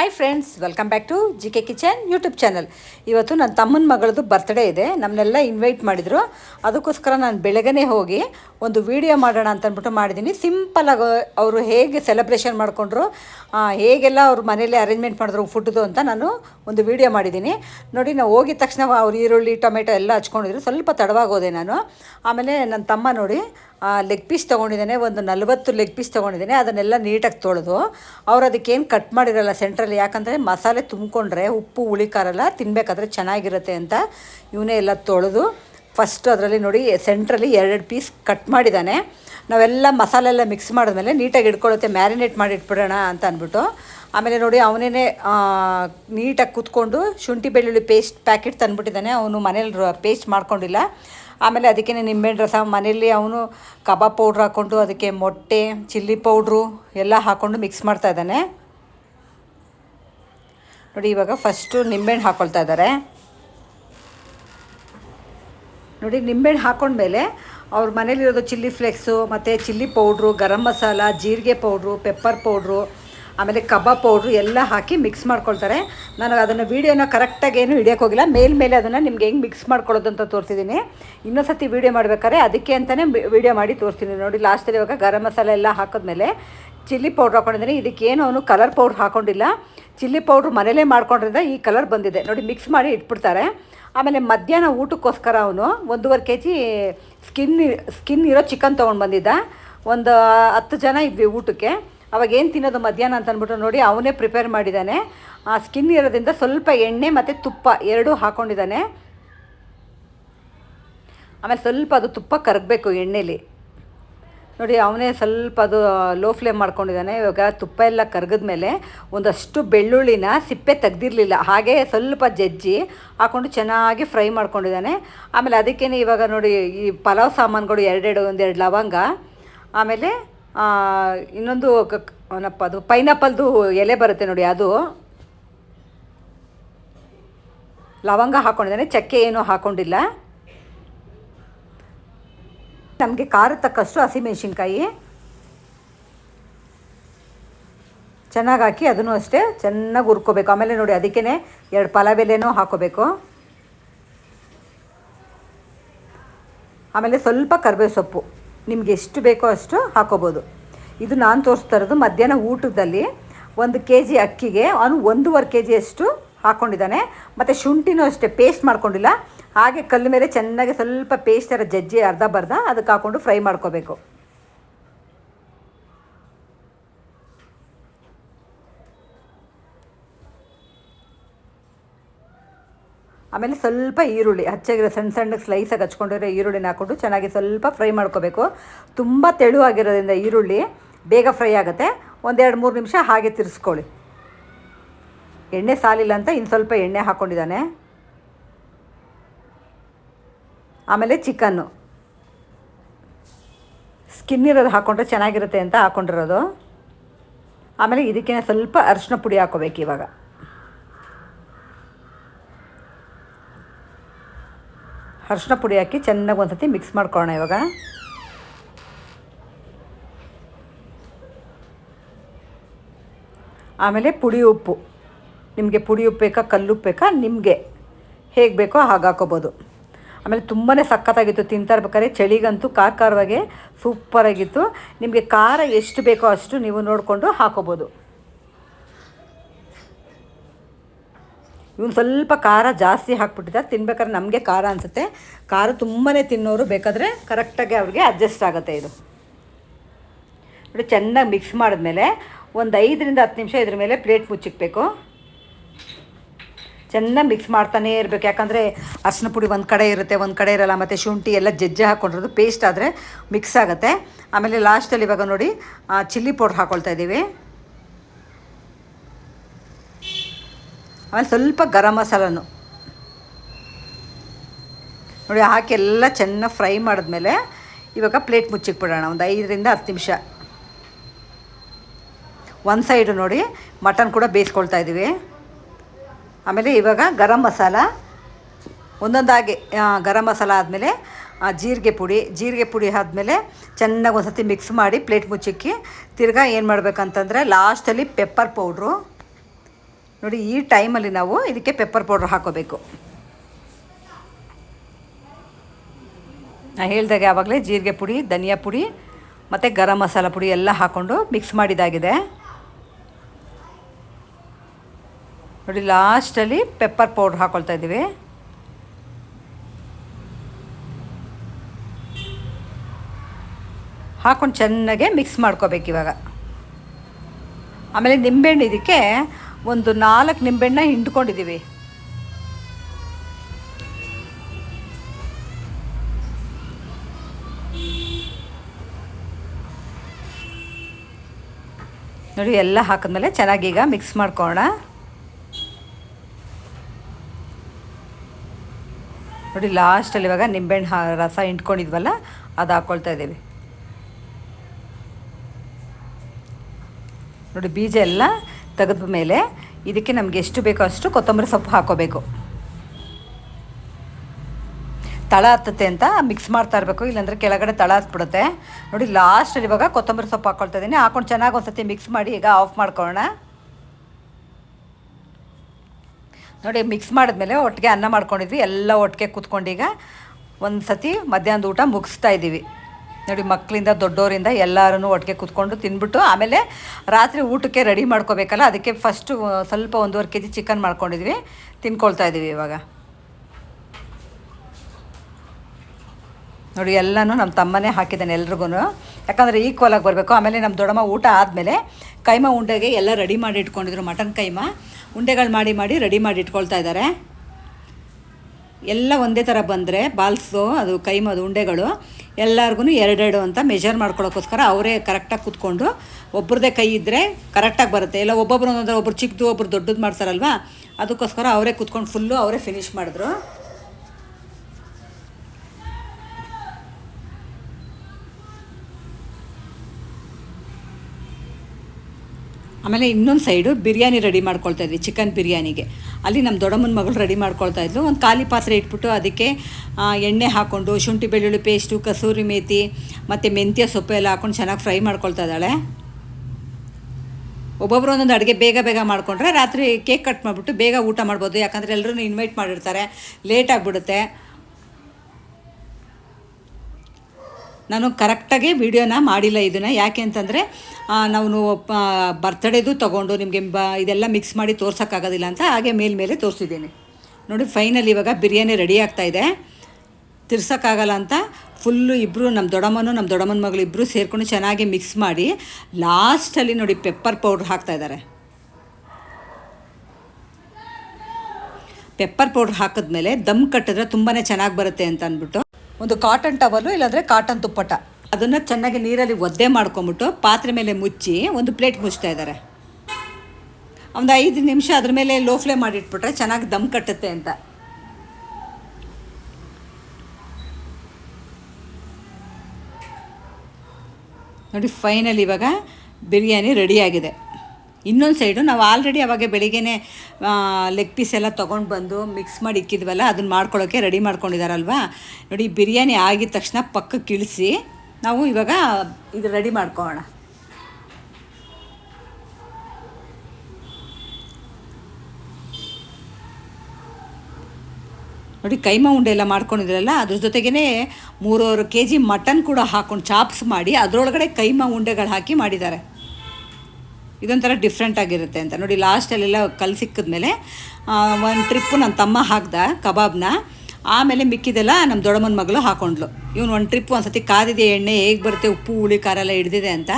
Hi friends welcome back to G K kitchen YouTube channel ಇವತ್ತು ನನ್ನ ತಮ್ಮನ ಮಗಳದು birthday ಇದೆ. ನಮ್ಮನ್ನೆಲ್ಲ ಇನ್ವೈಟ್ ಮಾಡಿದರು. ಅದಕ್ಕೋಸ್ಕರ ನಾನು ಬೆಳಗ್ಗೆ ಹೋಗಿ ಒಂದು ವಿಡಿಯೋ ಮಾಡೋಣ ಅಂತ ಅಂದ್ಬಿಟ್ಟು ಮಾಡಿದ್ದೀನಿ ಸಿಂಪಲಾಗಿ ಅವರು ಹೇಗೆ ಸೆಲೆಬ್ರೇಷನ್ ಮಾಡಿಕೊಂಡ್ರು ಹೇಗೆಲ್ಲ ಅವ್ರ ಮನೇಲಿ ಅರೇಂಜ್ಮೆಂಟ್ ಮಾಡಿದ್ರು ಫುಡ್ದು ಅಂತ ನಾನು ಒಂದು ವಿಡಿಯೋ ಮಾಡಿದ್ದೀನಿ ನೋಡಿ, ನಾವು ಹೋಗಿದ ತಕ್ಷಣ ಅವ್ರು ಈರುಳ್ಳಿ, ಟೊಮೆಟೊ ಎಲ್ಲ ಹಚ್ಕೊಂಡಿದ್ರು. ಸ್ವಲ್ಪ ತಡವಾಗೋದೆ ನಾನು. ಆಮೇಲೆ ನನ್ನ ತಮ್ಮ ನೋಡಿ ಲೆಗ್ ಪೀಸ್ ತೊಗೊಂಡಿದ್ದಾನೆ, ಒಂದು ನಲವತ್ತು ಲೆಗ್ ಪೀಸ್ ತೊಗೊಂಡಿದ್ದಾನೆ, ಅದನ್ನೆಲ್ಲ ನೀಟಾಗಿ ತೊಳೆದು ಅವ್ರು ಅದಕ್ಕೇನು ಕಟ್ ಮಾಡಿರಲ್ಲ ಸೆಂಟ್ರಲ್ಲಿ ಯಾಕಂದರೆ ಮಸಾಲೆ ತುಂಬಿಕೊಂಡ್ರೆ ಉಪ್ಪು, ಹುಳಿ ಖಾರೆಲ್ಲ ತಿನ್ನಬೇಕಾದ್ರೆ ಚೆನ್ನಾಗಿರುತ್ತೆ ಅಂತ ಇವನೇ ಎಲ್ಲ ತೊಳೆದು ಫಸ್ಟ್ ಅದರಲ್ಲಿ ನೋಡಿ ಸೆಂಟ್ರಲ್ಲಿ ಎರಡೆರಡು ಪೀಸ್ ಕಟ್ ಮಾಡಿದ್ದಾನೆ. ನಾವೆಲ್ಲ ಮಸಾಲೆ ಎಲ್ಲ ಮಿಕ್ಸ್ ಮಾಡಿದ್ಮೇಲೆ ನೀಟಾಗಿ ಇಟ್ಕೊಳ್ಳುತ್ತೆ ಮ್ಯಾರಿನೇಟ್ ಮಾಡಿ ಇಟ್ಬಿಡೋಣ ಅಂತ ಅಂದ್ಬಿಟ್ಟು. ಆಮೇಲೆ ನೋಡಿ ಅವನೇ ನೀಟಾಗಿ ಕೂತ್ಕೊಂಡು ಶುಂಠಿ, ಬೆಳ್ಳುಳ್ಳಿ ಪೇಸ್ಟ್ ಪ್ಯಾಕೆಟ್ ತಂದುಬಿಟ್ಟಿದ್ದಾನೆ. ಅವನು ಮನೇಲಿ ಪೇಸ್ಟ್ ಮಾಡ್ಕೊಂಡಿಲ್ಲ. ಆಮೇಲೆ ಅದಕ್ಕೆ ನಿಂಬೆಹಣ್ಣು ರಸ ಮನೇಲಿ ಅವನು ಕಬಾಬ್ ಪೌಡ್ರ್ ಹಾಕ್ಕೊಂಡು ಅದಕ್ಕೆ ಮೊಟ್ಟೆ, ಚಿಲ್ಲಿ ಪೌಡ್ರು ಎಲ್ಲ ಹಾಕ್ಕೊಂಡು ಮಿಕ್ಸ್ ಮಾಡ್ತಾ ಇದ್ದಾನೆ. ನೋಡಿ, ಇವಾಗ ಫಸ್ಟು ನಿಂಬೆಹಣ್ಣು ಹಾಕ್ಕೊಳ್ತಾ ಇದ್ದಾರೆ. ನೋಡಿ ನಿಂಬೆಹಣ್ಣು ಹಾಕ್ಕೊಂಡ್ಮೇಲೆ ಅವ್ರ ಮನೇಲಿರೋದು ಚಿಲ್ಲಿ ಫ್ಲೆಕ್ಸು ಮತ್ತು ಚಿಲ್ಲಿ ಪೌಡ್ರು, ಗರಂ ಮಸಾಲ, ಜೀರಿಗೆ ಪೌಡ್ರು ಪೆಪ್ಪರ್ ಪೌಡ್ರು ಆಮೇಲೆ ಕಬಾಬ್ ಪೌಡ್ರು ಎಲ್ಲ ಹಾಕಿ ಮಿಕ್ಸ್ ಮಾಡ್ಕೊಳ್ತಾರೆ. ನಾನು ಅದನ್ನು ವೀಡಿಯೋನ ಕರೆಕ್ಟಾಗಿ ಏನು ಹಿಡಿಯೋಕೆ ಹೋಗಿಲ್ಲ. ಮೇಲ್ಮೇಲೆ ಅದನ್ನು ನಿಮ್ಗೆ ಹೆಂಗೆ ಮಿಕ್ಸ್ ಮಾಡ್ಕೊಳ್ಳೋದು ಅಂತ ತೋರಿಸಿದ್ದೀನಿ. ಇನ್ನೊಂದು ಸತಿ ವೀಡಿಯೋ ಮಾಡಬೇಕಾದ್ರೆ ಅದಕ್ಕೆ ಅಂತಲೇ ವೀಡಿಯೋ ಮಾಡಿ ತೋರಿಸ್ತೀನಿ. ನೋಡಿ, ಲಾಸ್ಟಲ್ಲಿ ಇವಾಗ ಗರಂ ಮಸಾಲೆ ಎಲ್ಲ ಹಾಕಿದ್ಮೇಲೆ ಚಿಲ್ಲಿ ಪೌಡ್ರ್ ಹಾಕೊಂಡಿದ್ದೀನಿ. ಇದಕ್ಕೇನು ಅವನು ಕಲರ್ ಪೌಡ್ರ್ ಹಾಕೊಂಡಿಲ್ಲ. ಚಿಲ್ಲಿ ಪೌಡ್ರ್ ಮನೇಲೇ ಮಾಡ್ಕೊಂಡ್ರಿಂದ ಈ ಕಲರ್ ಬಂದಿದೆ. ನೋಡಿ, ಮಿಕ್ಸ್ ಮಾಡಿ ಇಟ್ಬಿಡ್ತಾರೆ. ಆಮೇಲೆ ಮಧ್ಯಾಹ್ನ ಊಟಕ್ಕೋಸ್ಕರ ಅವನು ಒಂದೂವರೆ ಕೆ ಜಿ ಸ್ಕಿನ್ ಸ್ಕಿನ್ ಇರೋ ಚಿಕನ್ ತೊಗೊಂಡು ಬಂದಿದ್ದ ಒಂದು ಹತ್ತು ಜನ ಇದ್ವಿ ಊಟಕ್ಕೆ. ಅವಾಗ ಏನು ತಿನ್ನೋದು ಮಧ್ಯಾಹ್ನ ಅಂತ ಅಂದ್ಬಿಟ್ಟು ನೋಡಿ, ಅವನೇ ಪ್ರಿಪೇರ್ ಮಾಡಿದ್ದಾನೆ ಆ ಸ್ಕಿನ್ ಇರೋದ್ರಿಂದ ಸ್ವಲ್ಪ ಎಣ್ಣೆ ಮತ್ತು ತುಪ್ಪ ಎರಡೂ ಹಾಕ್ಕೊಂಡಿದ್ದಾನೆ ಆಮೇಲೆ ಸ್ವಲ್ಪ ಅದು ತುಪ್ಪ ಕರಗಬೇಕು ಎಣ್ಣೆಲಿ. ನೋಡಿ, ಅವನೇ ಸ್ವಲ್ಪ ಅದು ಲೋ ಫ್ಲೇಮ್ ಮಾಡ್ಕೊಂಡಿದ್ದಾನೆ ಇವಾಗ ತುಪ್ಪ ಎಲ್ಲ ಕರಗಿದ್ಮೇಲೆ ಒಂದಷ್ಟು ಬೆಳ್ಳುಳ್ಳಿನ ಸಿಪ್ಪೆ ತೆಗ್ದಿರಲಿಲ್ಲ. ಹಾಗೆ ಸ್ವಲ್ಪ ಜಜ್ಜಿ ಹಾಕ್ಕೊಂಡು ಚೆನ್ನಾಗಿ ಫ್ರೈ ಮಾಡ್ಕೊಂಡಿದ್ದಾನೆ ಆಮೇಲೆ ಅದಕ್ಕೇ ಇವಾಗ ನೋಡಿ, ಈ ಪಲಾವ್ ಸಾಮಾನುಗಳು ಎರಡೆರಡು, ಒಂದೆರಡು ಲವಂಗ. ಆಮೇಲೆ ಇನ್ನೊಂದು ಏನಪ್ಪ ಅದು, ಪೈನಾಪಲ್ದು ಎಲೆ ಬರುತ್ತೆ ನೋಡಿ ಅದು. ಲವಂಗ ಹಾಕ್ಕೊಂಡಿದ್ದಾನೆ ಚಕ್ಕೆ ಏನೂ ಹಾಕೊಂಡಿಲ್ಲ. ನಮಗೆ ಖಾರ ತಕ್ಕಷ್ಟು ಹಸಿಮೆಣ್ಸಿನ್ಕಾಯಿ. ಚೆನ್ನಾಗಿ ಹಾಕಿ ಅದನ್ನು ಅಷ್ಟೇ ಚೆನ್ನಾಗಿ ಹುರ್ಕೋಬೇಕು. ಆಮೇಲೆ ನೋಡಿ ಅದಕ್ಕೇ ಎರಡು ಪಲಾವ್ ಎಲೆನೂ ಹಾಕೋಬೇಕು. ಆಮೇಲೆ ಸ್ವಲ್ಪ ಕರಿಬೇವು ಸೊಪ್ಪು ನಿಮ್ಗೆ ಎಷ್ಟು ಬೇಕೋ ಅಷ್ಟು ಹಾಕೋಬೋದು. ಇದು ನಾನು ತೋರಿಸ್ತಾ ಇರೋದು ಮಧ್ಯಾಹ್ನ ಊಟದಲ್ಲಿ ಒಂದು ಕೆ ಜಿ ಅಕ್ಕಿಗೆ ಅವನು ಒಂದೂವರೆ ಕೆ ಜಿಯಷ್ಟು ಹಾಕ್ಕೊಂಡಿದ್ದಾನೆ ಮತ್ತು ಶುಂಠಿನೂ ಅಷ್ಟೇ ಪೇಸ್ಟ್ ಮಾಡ್ಕೊಂಡಿಲ್ಲ. ಹಾಗೆ ಕಲ್ಲು ಮೇಲೆ ಚೆನ್ನಾಗಿ ಸ್ವಲ್ಪ ಪೇಸ್ಟ್ ಥರ ಜಜ್ಜಿ ಅರ್ಧ ಬರ್ಧ ಅದಕ್ಕೆ ಹಾಕ್ಕೊಂಡು ಫ್ರೈ ಮಾಡ್ಕೋಬೇಕು. ಆಮೇಲೆ ಸ್ವಲ್ಪ ಈರುಳ್ಳಿ, ಹಚ್ಚಾಗಿರೋ ಸಣ್ಣ ಸಣ್ಣಗೆ ಸ್ಲೈಸಾಗಿ ಹಚ್ಕೊಂಡಿರೋ ಈರುಳ್ಳಿನ ಹಾಕ್ಕೊಂಡು ಚೆನ್ನಾಗಿ ಸ್ವಲ್ಪ ಫ್ರೈ ಮಾಡ್ಕೋಬೇಕು. ತುಂಬ ತೆಳುವಾಗಿರೋದ್ರಿಂದ ಈರುಳ್ಳಿ ಬೇಗ ಫ್ರೈ ಆಗುತ್ತೆ. ಒಂದೆರಡು ಮೂರು ನಿಮಿಷ ಹಾಗೆ ತಿರ್ಸ್ಕೊಳ್ಳಿ. ಎಣ್ಣೆ ಸಾಲಿಲ್ಲ ಅಂತ ಇನ್ನು ಸ್ವಲ್ಪ ಎಣ್ಣೆ ಹಾಕ್ಕೊಂಡಿದ್ದಾನೆ ಆಮೇಲೆ ಚಿಕನ್ನು. ಸ್ಕಿನ್ ಇರೋದು ಹಾಕ್ಕೊಂಡ್ರೆ ಚೆನ್ನಾಗಿರುತ್ತೆ ಅಂತ ಹಾಕ್ಕೊಂಡಿರೋದು ಆಮೇಲೆ ಇದಕ್ಕೇನೆ ಸ್ವಲ್ಪ ಅರಿಶಿನ ಪುಡಿ ಹಾಕೋಬೇಕು ಇವಾಗ. ಅರಿಶಿನ ಪುಡಿ ಹಾಕಿ ಚೆನ್ನಾಗಿ ಒಂದು ಸತಿ ಮಿಕ್ಸ್ ಮಾಡ್ಕೊಳ್ಳೋಣ ಇವಾಗ. ಆಮೇಲೆ ಪುಡಿ ಉಪ್ಪು. ನಿಮಗೆ ಪುಡಿ ಉಪ್ಪು ಬೇಕಾ ಕಲ್ಲುಪ್ಪು ಬೇಕಾ, ನಿಮಗೆ. ಹೇಗೆ ಬೇಕೋ ಹಾಗೆ ಹಾಕೋಬೋದು. ಆಮೇಲೆ ತುಂಬಾ ಸಖತ್ತಾಗಿತ್ತು, ತಿಂತಾ ಇರ್ಬೇಕಾದ್ರೆ ಚಳಿಗಂತೂ ಖಾರ ಖಾರವಾಗೆ ಸೂಪರಾಗಿತ್ತು ನಿಮಗೆ ಖಾರ ಎಷ್ಟು ಬೇಕೋ ಅಷ್ಟು ನೀವು ನೋಡಿಕೊಂಡು ಹಾಕೋಬೋದು. ಇವನು ಸ್ವಲ್ಪ ಖಾರ ಜಾಸ್ತಿ ಹಾಕ್ಬಿಟ್ಟಿದ್ದಾರೆ. ತಿನ್ಬೇಕಾದ್ರೆ ನಮಗೆ ಖಾರ ಅನಿಸುತ್ತೆ. ಖಾರ ತುಂಬಾ ತಿನ್ನೋರು ಬೇಕಾದರೆ ಕರೆಕ್ಟಾಗಿ ಅವ್ರಿಗೆ ಅಡ್ಜಸ್ಟ್ ಆಗುತ್ತೆ ಇದು. ನೋಡಿ, ಚೆನ್ನಾಗಿ ಮಿಕ್ಸ್ ಮಾಡಿದ್ಮೇಲೆ ಒಂದು ಐದರಿಂದ ಹತ್ತು ನಿಮಿಷ ಇದ್ರ ಮೇಲೆ ಪ್ಲೇಟ್ ಮುಚ್ಚಿಕ್ಬೇಕು. ಚೆನ್ನಾಗಿ ಮಿಕ್ಸ್ ಮಾಡ್ತಾನೇ ಇರಬೇಕು. ಯಾಕಂದರೆ ಅರ್ಶಿನ ಪುಡಿ ಒಂದು ಕಡೆ ಇರುತ್ತೆ, ಒಂದು ಕಡೆ ಇರಲ್ಲ. ಮತ್ತು ಶುಂಠಿ ಎಲ್ಲ ಜಜ್ಜೆ ಹಾಕ್ಕೊಂಡಿರೋದು ಪೇಸ್ಟ್ ಆದರೆ ಮಿಕ್ಸ್ ಆಗುತ್ತೆ. ಆಮೇಲೆ ಲಾಸ್ಟಲ್ಲಿ ಇವಾಗ ನೋಡಿ ಚಿಲ್ಲಿ ಪೌಡ್ರ್ ಹಾಕ್ಕೊಳ್ತಾ ಇದ್ದೀವಿ. ಆಮೇಲೆ ಸ್ವಲ್ಪ ಗರಂ ಮಸಾಲನು. ನೋಡಿ ಹಾಕಿ ಎಲ್ಲ ಚೆನ್ನಾಗಿ ಫ್ರೈ ಮಾಡಿದ್ಮೇಲೆ ಇವಾಗ ಪ್ಲೇಟ್ ಮುಚ್ಚಿಕ್ಬಿಡೋಣ ಒಂದು ಐದರಿಂದ ಹತ್ತು ನಿಮಿಷ. ಒಂದು ಸೈಡು ನೋಡಿ, ಮಟನ್ ಕೂಡ ಬೇಯಿಸ್ಕೊಳ್ತಾ ಇದ್ದೀವಿ. ಆಮೇಲೆ ಇವಾಗ ಗರಂ ಮಸಾಲ, ಒಂದೊಂದಾಗಿ ಗರಂ ಮಸಾಲ ಆದಮೇಲೆ ಜೀರಿಗೆ ಪುಡಿ ಜೀರಿಗೆ ಪುಡಿ ಆದಮೇಲೆ ಚೆನ್ನಾಗಿ ಒಂದು ಸತಿ ಮಿಕ್ಸ್ ಮಾಡಿ ಪ್ಲೇಟ್ ಮುಚ್ಚಿಕ್ಕಿ ತಿರ್ಗಾ ಏನು ಮಾಡಬೇಕಂತಂದರೆ ಲಾಸ್ಟಲ್ಲಿ ಪೆಪ್ಪರ್ ಪೌಡ್ರು ನೋಡಿ, ಈ ಟೈಮಲ್ಲಿ ನಾವು ಇದಕ್ಕೆ ಪೆಪ್ಪರ್ ಪೌಡ್ರ್ ಹಾಕೋಬೇಕು. ನಾನು ಹೇಳಿದಾಗೆ ಆವಾಗಲೇ ಜೀರಿಗೆ ಪುಡಿ, ಧನಿಯಾ ಪುಡಿ, ಮತ್ತು ಗರಂ ಮಸಾಲ ಪುಡಿ ಎಲ್ಲ ಹಾಕ್ಕೊಂಡು ಮಿಕ್ಸ್ ಮಾಡಿದಾಗಿದೆ. ನೋಡಿ ಲಾಸ್ಟಲ್ಲಿ ಪೆಪ್ಪರ್ ಪೌಡ್ರ್ ಹಾಕ್ಕೊಳ್ತಾ ಇದ್ದೀವಿ. ಹಾಕೊಂಡು ಚೆನ್ನಾಗೆ ಮಿಕ್ಸ್ ಮಾಡ್ಕೋಬೇಕು ಇವಾಗ. ಆಮೇಲೆ ನಿಂಬೆಹಣ್ಣು ಇದಕ್ಕೆ ಒಂದು ನಾಲ್ಕು ನಿಂಬೆಹಣ್ಣ ಹಿಂಡ್ಕೊಂಡಿದ್ದೀವಿ ನೋಡಿ, ಎಲ್ಲ ಹಾಕಿದ್ಮೇಲೆ ಚೆನ್ನಾಗೀಗ ಮಿಕ್ಸ್ ಮಾಡ್ಕೊಳ್ಳೋಣ ನೋಡಿ ಲಾಸ್ಟಲ್ಲಿ ಇವಾಗ ನಿಂಬೆಹಣ್ಣು ರಸ ಹಿಂಡ್ಕೊಂಡಿದ್ವಲ್ಲ, ಅದು ಹಾಕ್ಕೊಳ್ತಾ ಇದ್ದೀವಿ. ನೋಡಿ, ಬೀಜ ಎಲ್ಲ ತೆಗೆದ ಮೇಲೆ ಇದಕ್ಕೆ ನಮಗೆ ಎಷ್ಟು ಬೇಕೋ ಅಷ್ಟು ಕೊತ್ತಂಬರಿ ಸೊಪ್ಪು ಹಾಕೋಬೇಕು. ತಳ ಹತ್ತತ್ತೆ ಅಂತ ಮಿಕ್ಸ್ ಮಾಡ್ತಾ ಇರಬೇಕು, ಇಲ್ಲಾಂದರೆ ಕೆಳಗಡೆ ತಳ ಹತ್ಬಿಡುತ್ತೆ. ನೋಡಿ ಲಾಸ್ಟಲ್ಲಿ ಇವಾಗ ಕೊತ್ತಂಬರಿ ಸೊಪ್ಪು ಹಾಕ್ಕೊಳ್ತಾ ಇದ್ದೀನಿ. ಹಾಕೊಂಡು ಚೆನ್ನಾಗಿ ಒಂದ್ಸತಿ ಮಿಕ್ಸ್ ಮಾಡಿ ಈಗ ಆಫ್ ಮಾಡ್ಕೊಳ್ಳೋಣ. ನೋಡಿ ಮಿಕ್ಸ್ ಮಾಡಿದ್ಮೇಲೆ ಒಟ್ಟಿಗೆ ಅನ್ನ ಮಾಡ್ಕೊಂಡಿದ್ವಿ. ಎಲ್ಲ ಒಟ್ಟಿಗೆ ಕೂತ್ಕೊಂಡೀಗ ಒಂದು ಸತಿ ಮಧ್ಯಾಹ್ನದ ಊಟ ಮುಗಿಸ್ತಾ ಇದ್ದೀವಿ. ನೋಡಿ, ಮಕ್ಕಳಿಂದ ದೊಡ್ಡವರಿಂದ ಎಲ್ಲರೂ ಒಟ್ಟಿಗೆ ಕೂತ್ಕೊಂಡು ತಿಂದ್ಬಿಟ್ಟು ಆಮೇಲೆ ರಾತ್ರಿ ಊಟಕ್ಕೆ ರೆಡಿ ಮಾಡ್ಕೋಬೇಕಲ್ಲ, ಅದಕ್ಕೆ ಫಸ್ಟು ಸ್ವಲ್ಪ ಒಂದೂವರೆ ಕೆ ಜಿ ಚಿಕನ್ ಮಾಡ್ಕೊಂಡಿದ್ವಿ. ತಿನ್ಕೊಳ್ತಾ ಇದ್ದೀವಿ ಇವಾಗ. ನೋಡಿ, ಎಲ್ಲನೂ ನಮ್ಮ ತಮ್ಮನೇ ಹಾಕಿದ್ದಾನೆ ಎಲ್ರಿಗೂ ಯಾಕಂದರೆ ಈಕ್ವಲ್ ಆಗಿ ಬರಬೇಕು. ಆಮೇಲೆ ನಮ್ಮ ದೊಡ್ಡಮ್ಮ ಊಟ ಆದಮೇಲೆ ಕೈಮ ಉಂಡೆಗೆ ಎಲ್ಲ ರೆಡಿ ಮಾಡಿ ಇಟ್ಕೊಂಡಿದ್ರು, ಮಟನ್ ಕೈಮ. ಉಂಡೆಗಳು ಮಾಡಿ ಮಾಡಿ ರೆಡಿ ಮಾಡಿ ಇಟ್ಕೊಳ್ತಾ ಇದ್ದಾರೆ. ಎಲ್ಲ ಒಂದೇ ಥರ ಬಂದರೆ, ಬಾಲ್ಸು, ಅದು ಕೈಮದು ಉಂಡೆಗಳು. ಎಲ್ಲರಿಗೂ ಎರಡೆರಡು ಅಂತ ಮೆಜರ್ ಮಾಡ್ಕೊಳ್ಳೋಕ್ಕೋಸ್ಕರ ಅವರೇ ಕರೆಕ್ಟಾಗಿ ಕೂತ್ಕೊಂಡು ಒಬ್ಬರದೇ ಕೈ ಇದ್ದರೆ ಕರೆಕ್ಟಾಗಿ ಬರುತ್ತೆ. ಇಲ್ಲ ಒಬ್ಬೊಬ್ರು ಒಂದೊಂದ್ರೆ ಒಬ್ರು ಚಿಕ್ಕದು ಒಬ್ರು ದೊಡ್ಡದು ಮಾಡ್ತಾರಲ್ವ? ಅದಕ್ಕೋಸ್ಕರ ಅವರೇ ಕೂತ್ಕೊಂಡು ಫುಲ್ಲು ಅವರೇ ಫಿನಿಷ್ ಮಾಡಿದ್ರು. ಆಮೇಲೆ ಇನ್ನೊಂದು ಸೈಡು ಬಿರಿಯಾನಿ ರೆಡಿ ಮಾಡ್ಕೊಳ್ತಾ ಇದ್ವಿ ಚಿಕನ್ ಬಿರಿಯಾನಿಗೆ. ಅಲ್ಲಿ ನಮ್ಮ ದೊಡ್ಡಮ್ಮನ ಮಗಳು ರೆಡಿ ಮಾಡ್ಕೊಳ್ತಾ ಇದ್ಲು. ಒಂದು ಖಾಲಿ ಪಾತ್ರೆ ಇಟ್ಬಿಟ್ಟು ಅದಕ್ಕೆ ಎಣ್ಣೆ ಹಾಕ್ಕೊಂಡು ಶುಂಠಿ, ಬೆಳ್ಳುಳ್ಳಿ ಪೇಸ್ಟು ಕಸೂರಿ ಮೇಥಿ ಮತ್ತು ಮೆಂತ್ಯ ಸೊಪ್ಪು ಎಲ್ಲ ಹಾಕ್ಕೊಂಡು ಚೆನ್ನಾಗಿ ಫ್ರೈ ಮಾಡ್ಕೊಳ್ತಾ ಇದ್ದಾಳೆ. ಒಬ್ಬೊಬ್ರು ಒಂದೊಂದು ಅಡುಗೆ ಬೇಗ ಬೇಗ ಮಾಡಿಕೊಂಡ್ರೆ ರಾತ್ರಿ ಕೇಕ್ ಕಟ್ ಮಾಡಿಬಿಟ್ಟು ಬೇಗ ಊಟ ಮಾಡ್ಬೋದು. ಯಾಕಂದರೆ ಎಲ್ಲರೂ ಇನ್ವೈಟ್ ಮಾಡಿರ್ತಾರೆ. ಲೇಟ್ ಆಗಿಬಿಡುತ್ತೆ. ನಾನು ಕರೆಕ್ಟಾಗಿ ವೀಡಿಯೋನ ಮಾಡಿಲ್ಲ ಇದನ್ನು. ಯಾಕೆ ಅಂತಂದರೆ ನಾವು ಬರ್ತಡೇದು ತೊಗೊಂಡು ನಿಮಗೆ ಬ, ಇದೆಲ್ಲ ಮಿಕ್ಸ್ ಮಾಡಿ ತೋರ್ಸೋಕ್ಕಾಗೋದಿಲ್ಲ ಅಂತ ಹಾಗೆ ಮೇಲ್ಮೇಲೆ ತೋರಿಸಿದ್ದೀನಿ. ನೋಡಿ ಫೈನಲ್ ಇವಾಗ ಬಿರಿಯಾನಿ ರೆಡಿ ಆಗ್ತಾ ಇದೆ. ತಿರ್ಸೋಕ್ಕಾಗಲ್ಲ ಅಂತ ಫುಲ್ಲು ಇಬ್ಬರು ನಮ್ಮ ದೊಡ್ಡಮ್ಮನೂ ನಮ್ಮ ದೊಡ್ಡಮ್ಮನ ಮಗಳು ಇಬ್ಬರು ಸೇರಿಕೊಂಡು ಚೆನ್ನಾಗಿ ಮಿಕ್ಸ್ ಮಾಡಿ ಲಾಸ್ಟಲ್ಲಿ ನೋಡಿ ಪೆಪ್ಪರ್ ಪೌಡ್ರ್ ಹಾಕ್ತಾಯಿದ್ದಾರೆ ಪೆಪ್ಪರ್ ಪೌಡ್ರ್ ಹಾಕಿದ್ಮೇಲೆ ದಮ್ ಕಟ್ಟಿದ್ರೆ ತುಂಬಾ ಚೆನ್ನಾಗಿ ಬರುತ್ತೆ ಅಂತ ಅಂದ್ಬಿಟ್ಟು. ಒಂದು ಕಾಟನ್ ಟವಲು ಇಲ್ಲಾಂದರೆ ಕಾಟನ್ ತುಪ್ಪಟ ಅದನ್ನು ಚೆನ್ನಾಗಿ ನೀರಲ್ಲಿ ಒದ್ದೆ ಮಾಡ್ಕೊಂಬಿಟ್ಟು ಪಾತ್ರೆ ಮೇಲೆ ಮುಚ್ಚಿ ಒಂದು ಪ್ಲೇಟ್ ಮುಚ್ತಾ ಇದ್ದಾರೆ. ಒಂದು ಐದು ನಿಮಿಷ ಅದ್ರ ಮೇಲೆ ಲೋ ಫ್ಲೇಮ್ ಮಾಡಿಟ್ಬಿಟ್ರೆ ಚೆನ್ನಾಗಿ ದಮ್ ಕಟ್ಟುತ್ತೆ ಅಂತ. ನೋಡಿ ಫೈನಲ್ ಇವಾಗ ಬಿರಿಯಾನಿ ರೆಡಿಯಾಗಿದೆ ಇನ್ನೊಂದು ಸೈಡು ನಾವು ಆಲ್ರೆಡಿ ಅವಾಗ ಬೆಳಿಗ್ಗೆನೇ ಲೆಗ್ ಪೀಸ್ ಎಲ್ಲ ತೊಗೊಂಡು ಬಂದು ಮಿಕ್ಸ್ ಮಾಡಿ ಇಕ್ಕಿದ್ವಲ್ಲ ಅದನ್ನ ಮಾಡ್ಕೊಳ್ಳೋಕ್ಕೆ ರೆಡಿ ಮಾಡ್ಕೊಂಡಿದ್ದಾರಲ್ವಾ ನೋಡಿ, ಬಿರಿಯಾನಿ ಆಗಿದ ತಕ್ಷಣ ಪಕ್ಕಕ್ಕೆ ಇಳಿಸಿ, ನಾವು ಇವಾಗ ಇದು ರೆಡಿ ಮಾಡ್ಕೊಳ್ಳೋಣ ನೋಡಿ ಕೈಮ ಉಂಡೆ ಎಲ್ಲ ಮಾಡ್ಕೊಂಡಿದ್ರಲ್ಲ, ಅದ್ರ ಜೊತೆಗೇ ಮೂರೂವರೆ ಕೆ ಜಿ ಮಟನ್ ಕೂಡ ಹಾಕೊಂಡು ಚಾಪ್ಸ್ ಮಾಡಿ, ಅದರೊಳಗಡೆ ಕೈಮ ಉಂಡೆಗಳು ಹಾಕಿ ಮಾಡಿದ್ದಾರೆ. ಇದೊಂಥರ ಡಿಫ್ರೆಂಟ್ ಆಗಿರುತ್ತೆ ಅಂತ. ನೋಡಿ ಲಾಸ್ಟಲ್ಲೆಲ್ಲ ಕಲ್ ಸಿಕ್ಕಿದ್ಮೇಲೆ ಒಂದು ಟ್ರಿಪ್ಪು ನನ್ನ ತಮ್ಮ ಹಾಕ್ದ ಕಬಾಬ್ನ. ಆಮೇಲೆ ಮಿಕ್ಕಿದೆಲ್ಲ ನಮ್ಮ ದೊಡ್ಡಮ್ಮನ ಮಗಳು ಹಾಕೊಂಡ್ಲು ಇವನು ಒಂದು ಟ್ರಿಪ್ ಒಂದು ಸತಿ ಕಾದಿದೆ ಎಣ್ಣೆ, ಹೇಗೆ ಬರುತ್ತೆ, ಉಪ್ಪು, ಹುಳಿ, ಖಾರ ಎಲ್ಲ ಹಿಡ್ದಿದೆ ಅಂತ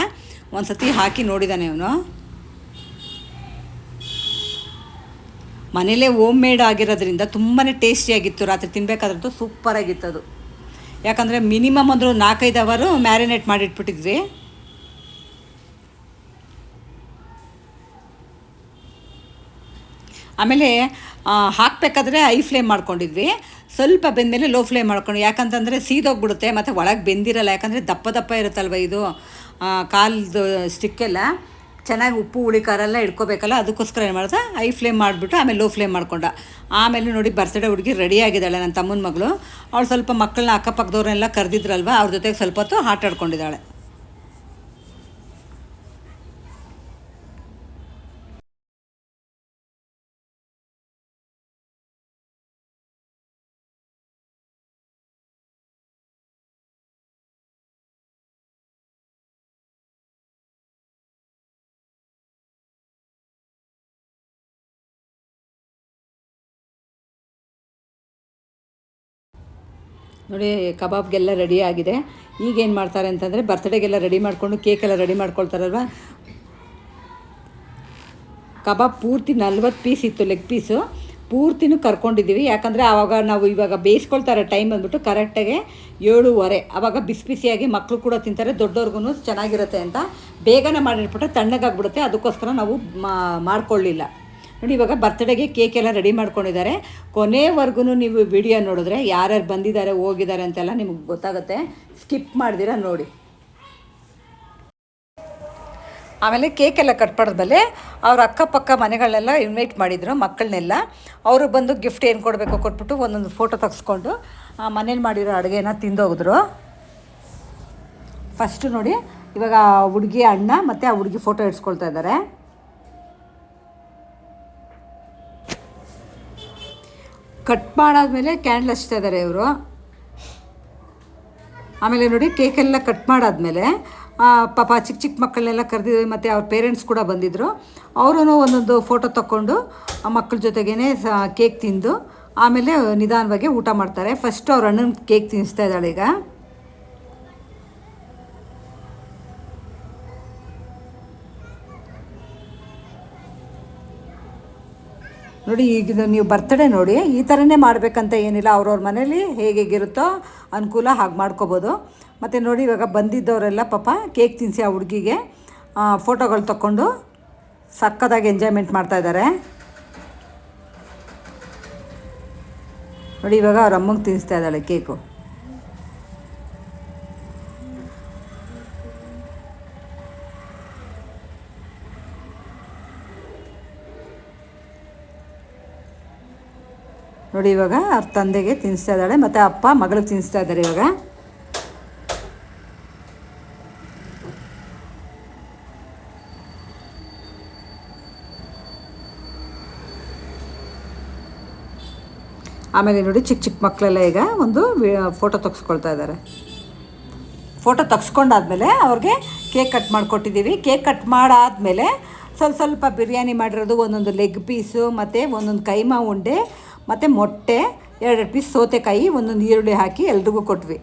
ಒಂದು ಸತಿ ಹಾಕಿ ನೋಡಿದಾನೆ ಇವನು. ಮನೇಲೇ ಓಮ್ ಮೇಡ್ ಆಗಿರೋದ್ರಿಂದ ತುಂಬಾ ಟೇಸ್ಟಿಯಾಗಿತ್ತು ರಾತ್ರಿ ತಿನ್ನಬೇಕಾದ್ರಂತೂ ಸೂಪರಾಗಿತ್ತು ಅದು. ಯಾಕಂದರೆ ಮಿನಿಮಮ್ ಅಂದರೂ ನಾಲ್ಕೈದು ಅವರು ಮ್ಯಾರಿನೇಟ್ ಮಾಡಿಟ್ಬಿಟ್ಟಿದ್ವಿ. ಆಮೇಲೆ ಹಾಕಬೇಕಾದ್ರೆ ಐ ಫ್ಲೇಮ್ ಮಾಡ್ಕೊಂಡಿದ್ವಿ. ಸ್ವಲ್ಪ ಬೆಂದಮೇಲೆ ಲೋ ಫ್ಲೇಮ್ ಮಾಡ್ಕೊಂಡು, ಯಾಕಂತಂದರೆ ಸೀದೋಗ್ಬಿಡುತ್ತೆ, ಮತ್ತು ಒಳಗೆ ಬೆಂದಿರಲ್ಲ, ಯಾಕಂದರೆ ದಪ್ಪ ದಪ್ಪ ಇರುತ್ತಲ್ವ ಇದು ಕಾಲದ ಸ್ಟಿಕ್ಕೆಲ್ಲ ಚೆನ್ನಾಗಿ ಉಪ್ಪು, ಹುಳಿ, ಖಾರ ಎಲ್ಲ ಇಟ್ಕೋಬೇಕಲ್ಲ, ಅದಕ್ಕೋಸ್ಕರ ಏನು ಮಾಡ್ದೆ ಐ ಫ್ಲೇಮ್ ಮಾಡಿಬಿಟ್ಟು ಆಮೇಲೆ ಲೋ ಫ್ಲೇಮ್ ಮಾಡ್ಕೊಂಡ. ಆಮೇಲೆ ನೋಡಿ ಬರ್ತ್ಡೇ ಹುಡುಗಿ ರೆಡಿ ಆಗಿದ್ದಾಳೆ ನನ್ನ ತಮ್ಮನ ಮಗಳು. ಅವಳು ಸ್ವಲ್ಪ ಮಕ್ಕಳನ್ನ ಅಕ್ಕಪಕ್ಕದವ್ರನ್ನೆಲ್ಲ ಕರೆದಿದ್ರಲ್ವ, ಅವ್ರ ಜೊತೆಗೆ ಸ್ವಲ್ಪ ಹೊತ್ತು ಆಟ ಆಡ್ಕೊಂಡಿದ್ದಾಳೆ ನೋಡಿ, ಕಬಾಬ್ಗೆಲ್ಲ ರೆಡಿ ಆಗಿದೆ. ಈಗೇನು ಮಾಡ್ತಾರೆ ಅಂತಂದರೆ ಬರ್ತ್ಡೇಗೆಲ್ಲ ರೆಡಿ ಮಾಡಿಕೊಂಡು ಕೇಕೆಲ್ಲ ರೆಡಿ ಮಾಡ್ಕೊಳ್ತಾರಲ್ವ? ಕಬಾಬ್ ಪೂರ್ತಿ ನಲ್ವತ್ತು ಪೀಸ್ ಇತ್ತು ಲೆಗ್ ಪೀಸು ಪೂರ್ತಿನೂ ಕರ್ಕೊಂಡಿದ್ದೀವಿ. ಯಾಕಂದರೆ, ಆವಾಗ ನಾವು ಇವಾಗ ಬೇಯಿಸ್ಕೊಳ್ತಾರೆ ಟೈಮ್ ಬಂದ್ಬಿಟ್ಟು ಕರೆಕ್ಟಾಗಿ ಏಳುವರೆ. ಆವಾಗ ಬಿಸಿ ಬಿಸಿಯಾಗಿ ಮಕ್ಕಳು ಕೂಡ ತಿಂತಾರೆ ದೊಡ್ಡವ್ರಿಗೂ ಚೆನ್ನಾಗಿರುತ್ತೆ ಅಂತ. ಬೇಗನೆ ಮಾಡಿಟ್ಬಿಟ್ರೆ ತಣ್ಣಗಾಗ್ಬಿಡುತ್ತೆ. ಅದಕ್ಕೋಸ್ಕರ ನಾವು ಮಾಡ್ಕೊಳ್ಳಿಲ್ಲ. ನೋಡಿ, ಇವಾಗ ಬರ್ತ್ಡೇಗೆ ಕೇಕ್ ಎಲ್ಲ ರೆಡಿ ಮಾಡ್ಕೊಂಡಿದ್ದಾರೆ. ಕೊನೆವರೆಗೂ ನೀವು ವಿಡಿಯೋ ನೋಡಿದ್ರೆ ಯಾರ್ಯಾರು ಬಂದಿದ್ದಾರೆ, ಹೋಗಿದ್ದಾರೆ ಅಂತೆಲ್ಲ ನಿಮಗೆ ಗೊತ್ತಾಗುತ್ತೆ. ಸ್ಕಿಪ್ ಮಾಡ್ದಿರ ನೋಡಿ. ಆಮೇಲೆ ಕೇಕ್ ಎಲ್ಲ ಕಟ್ ಮಾಡಿದ್ಮೇಲೆ ಅವ್ರ ಅಕ್ಕಪಕ್ಕ ಮನೆಗಳನ್ನೆಲ್ಲ ಇನ್ವೈಟ್ ಮಾಡಿದ್ರು, ಮಕ್ಕಳನ್ನೆಲ್ಲ. ಅವರು ಬಂದು ಗಿಫ್ಟ್ ಏನು ಕೊಡಬೇಕು ಕೊಟ್ಬಿಟ್ಟು ಒಂದೊಂದು ಫೋಟೋ ತೆಗೆಸ್ಕೊಂಡು ಮನೇಲಿ ಮಾಡಿರೋ ಅಡುಗೆನ ತಿಂದೋಗಿದ್ರು. ಫಸ್ಟು ನೋಡಿ, ಇವಾಗ ಹುಡುಗಿ ಅಣ್ಣ ಮತ್ತು ಆ ಹುಡುಗಿ ಫೋಟೋ ಇಡ್ಸ್ಕೊಳ್ತಾ ಇದ್ದಾರೆ. ಕಟ್ ಮಾಡಾದ್ಮೇಲೆ ಕ್ಯಾಂಡಲ್ ಹಚ್ತಾ ಇದ್ದಾರೆ ಇವರು. ಆಮೇಲೆ ನೋಡಿ ಕೇಕೆಲ್ಲ ಕಟ್ ಮಾಡಾದಮೇಲೆ ಪಾಪ ಚಿಕ್ಕ ಚಿಕ್ಕ ಮಕ್ಕಳನ್ನೆಲ್ಲ ಕರೆದಿದ್ವಿ ಮತ್ತು ಅವ್ರ ಪೇರೆಂಟ್ಸ್ ಕೂಡ ಬಂದಿದ್ದರು ಅವರೂ ಒಂದೊಂದು ಫೋಟೋ ತಗೊಂಡು ಆ ಮಕ್ಕಳ ಜೊತೆಗೇ ಕೇಕ್ ತಿಂದು ಆಮೇಲೆ ನಿಧಾನವಾಗಿ ಊಟ ಮಾಡ್ತಾರೆ. ಫಸ್ಟ್ ಅವ್ರ ಅಣ್ಣನ ಕೇಕ್ ತಿನ್ನಿಸ್ತಾ ಇದ್ದಾಳೆ ಈಗ. ನೋಡಿ, ಈಗ ನೀವು ಬರ್ತಡೇ ನೋಡಿ, ಈ ಥರನೇ ಮಾಡಬೇಕಂತ ಏನಿಲ್ಲ. ಅವ್ರವ್ರ ಮನೇಲಿ ಹೇಗಿರುತ್ತೋ ಅನುಕೂಲ ಹಾಗೆ ಮಾಡ್ಕೋಬೋದು. ಮತ್ತು ನೋಡಿ, ಇವಾಗ ಬಂದಿದ್ದವರೆಲ್ಲ ಪಾಪ ಕೇಕ್ ತಿನ್ನಿಸಿ ಆ ಹುಡುಗಿಗೆ ಫೋಟೋಗಳು ತಗೊಂಡು ಸಕ್ಕದಾಗಿ ಎಂಜಾಯ್ಮೆಂಟ್ ಮಾಡ್ತಾಯಿದ್ದಾರೆ ನೋಡಿ, ಇವಾಗ ಅವ್ರ ಅಮ್ಮಂಗೆ ತಿನ್ನಿಸ್ತಾ ಇದ್ದಾಳೆ ಕೇಕು. ನೋಡಿ ಇವಾಗ ಅವ್ರ ತಂದೆಗೆ ತಿನ್ನಿಸ್ತಾ ಇದ್ದಾಳೆ, ಮತ್ತು ಅಪ್ಪ ಮಗಳಿಗೆ ತಿನ್ನಿಸ್ತಾ ಇದ್ದಾರೆ ಇವಾಗ. ಆಮೇಲೆ ನೋಡಿ ಚಿಕ್ಕ ಚಿಕ್ಕ ಮಕ್ಕಳೆಲ್ಲ ಈಗ ಒಂದು ಫೋಟೋ ತೆಗೆಸ್ಕೊಳ್ತಾ ಇದ್ದಾರೆ. ಫೋಟೋ ತೆಗೆಸ್ಕೊಂಡಾದ್ಮೇಲೆ ಅವ್ರಿಗೆ ಕೇಕ್ ಕಟ್ ಮಾಡಿಕೊಟ್ಟಿದ್ದೀವಿ. ಕೇಕ್ ಕಟ್ ಮಾಡಾದಮೇಲೆ ಸ್ವಲ್ಪ ಸ್ವಲ್ಪ ಬಿರಿಯಾನಿ ಮಾಡಿರೋದು ಒಂದೊಂದು ಲೆಗ್ ಪೀಸು ಮತ್ತು ಒಂದೊಂದು ಕೈಮಾ ಉಂಡೆ ಮತ್ತು ಮೊಟ್ಟೆ ಎರಡೆರಡು ಪೀಸ್ ಸೌತೆಕಾಯಿ ಒಂದೊಂದು ಈರುಳ್ಳಿ ಹಾಕಿ ಎಲ್ರಿಗೂ ಕೊಟ್ವಿ.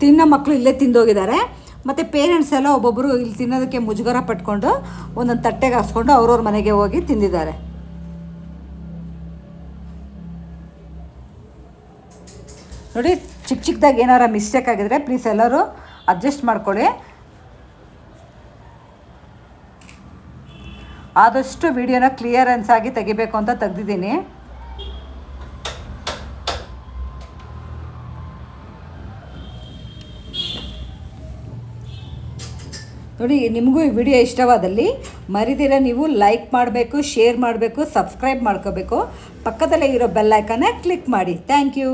ತಿನ್ನೋ ಮಕ್ಕಳು ಇಲ್ಲೇ ತಿಂದೋಗಿದ್ದಾರೆ. ಮತ್ತು ಪೇರೆಂಟ್ಸ್ ಎಲ್ಲ ಒಬ್ಬೊಬ್ಬರು ಇಲ್ಲಿ ತಿನ್ನೋದಕ್ಕೆ ಮುಜುಗರ ಪಟ್ಕೊಂಡು ಒಂದೊಂದು ತಟ್ಟೆಗೆ ಹಾಕ್ಸ್ಕೊಂಡು ಅವ್ರವ್ರ ಮನೆಗೆ ಹೋಗಿ ತಿಂದಿದ್ದಾರೆ. ನೋಡಿ ಚಿಕ್ಕ ಚಿಕ್ಕದಾಗಿ ಏನಾರ ಮಿಸ್ಟೇಕ್ ಆಗಿದ್ರೆ ಪ್ಲೀಸ್ ಎಲ್ಲರೂ ಅಡ್ಜಸ್ಟ್ ಮಾಡ್ಕೊಳ್ಳಿ. ಆದಷ್ಟು ವಿಡಿಯೋನ ಕ್ಲಿಯರೆನ್ಸ್ ಆಗಿ ತೆಗಿಬೇಕು ಅಂತ ತೆಗ್ದಿದ್ದೀನಿ. ನೋಡಿ, ನಿಮಗೂ ಈ ವಿಡಿಯೋ ಇಷ್ಟವಾದಲ್ಲಿ ಮರಿದಿರ ನೀವು ಲೈಕ್ ಮಾಡಬೇಕು ಶೇರ್ ಮಾಡಬೇಕು ಸಬ್ಸ್ಕ್ರೈಬ್ ಮಾಡ್ಕೋಬೇಕು. ಪಕ್ಕದಲ್ಲೇ ಇರೋ ಬೆಲ್ಲೈಕನ್ನ ಕ್ಲಿಕ್ ಮಾಡಿ. Thank you